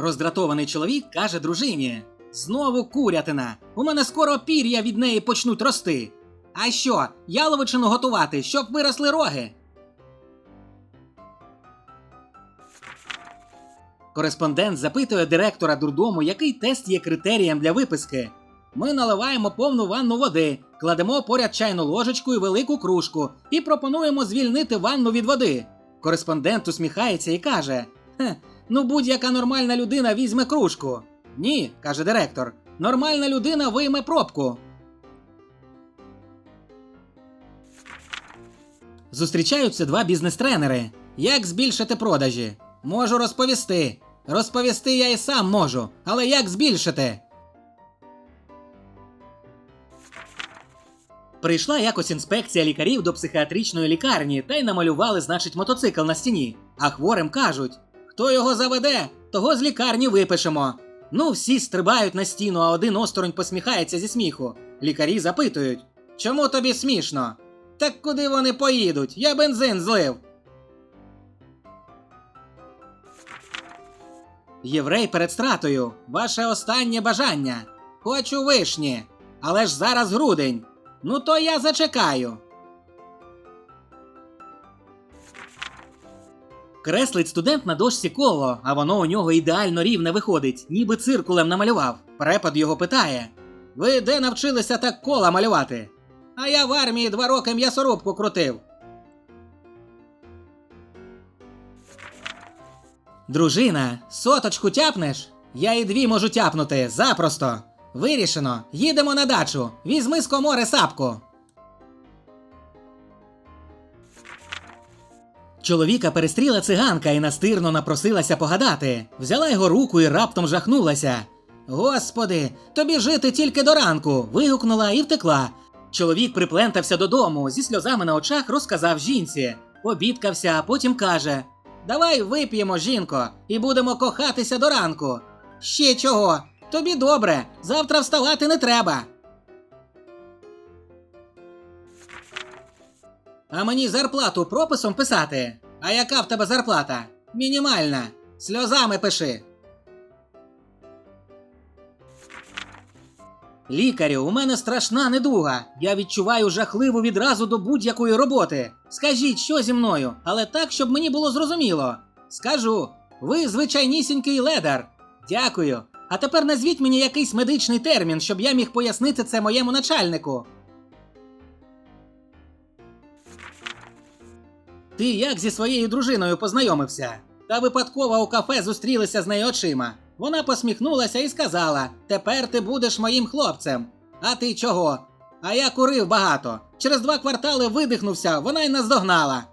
Роздратований чоловік каже дружині: Знову курятина. У мене скоро пір'я від неї почнуть рости. А що, яловичину готувати, щоб виросли роги? Кореспондент запитує директора дурдому, який тест є критерієм для виписки. Ми наливаємо повну ванну води, кладемо поряд чайну ложечку і велику кружку і пропонуємо звільнити ванну від води. Кореспондент усміхається і каже: Хе, ну будь-яка нормальна людина візьме кружку. Ні, каже директор. Нормальна людина вийме пробку. Зустрічаються два бізнес-тренери. Як збільшити продажі? Можу розповісти. Розповісти я і сам можу, але як збільшити? Прийшла якось інспекція лікарів до психіатричної лікарні та й намалювали, значить, мотоцикл на стіні. А хворим кажуть: хто його заведе, того з лікарні випишемо. Ну, всі стрибають на стіну, а один осторонь посміхається зі сміху. Лікарі запитують: Чому тобі смішно? Так куди вони поїдуть? Я бензин злив. Єврей перед стратою. Ваше останнє бажання. Хочу вишні. Але ж зараз грудень. Ну то я зачекаю. Креслить студент на дошці коло, а воно у нього ідеально рівне виходить, ніби циркулем намалював. Препод його питає: Ви де навчилися так кола малювати? А я в армії два роки м'ясорубку крутив. Дружина, соточку тяпнеш? Я і дві можу тяпнути, запросто. Вирішено, їдемо на дачу. Візьми з комори сапку. Чоловіка перестріла циганка і настирно напросилася погадати. Взяла його руку і раптом жахнулася. Господи, тобі жити тільки до ранку. вигукнула і втекла. Чоловік приплентався додому, зі сльозами на очах розказав жінці. Побідкався, а потім каже: Давай вип'ємо, жінко, і будемо кохатися до ранку. Ще чого? Тобі добре, завтра вставати не треба. А мені зарплату прописом писати. А яка в тебе зарплата? Мінімальна. Сльозами пиши. Лікарю, у мене страшна недуга. Я відчуваю жахливу відразу до будь-якої роботи. Скажіть, що зі мною, але так, щоб мені було зрозуміло. Скажу, ви звичайнісінький ледар. Дякую. А тепер назвіть мені якийсь медичний термін, щоб я міг пояснити це моєму начальнику. Ти як зі своєю дружиною познайомився? Та випадково у кафе зустрілися з нею очима. Вона посміхнулася і сказала: Тепер ти будеш моїм хлопцем. А ти чого? А я курив багато. Через два квартали видихнувся, вона й наздогнала.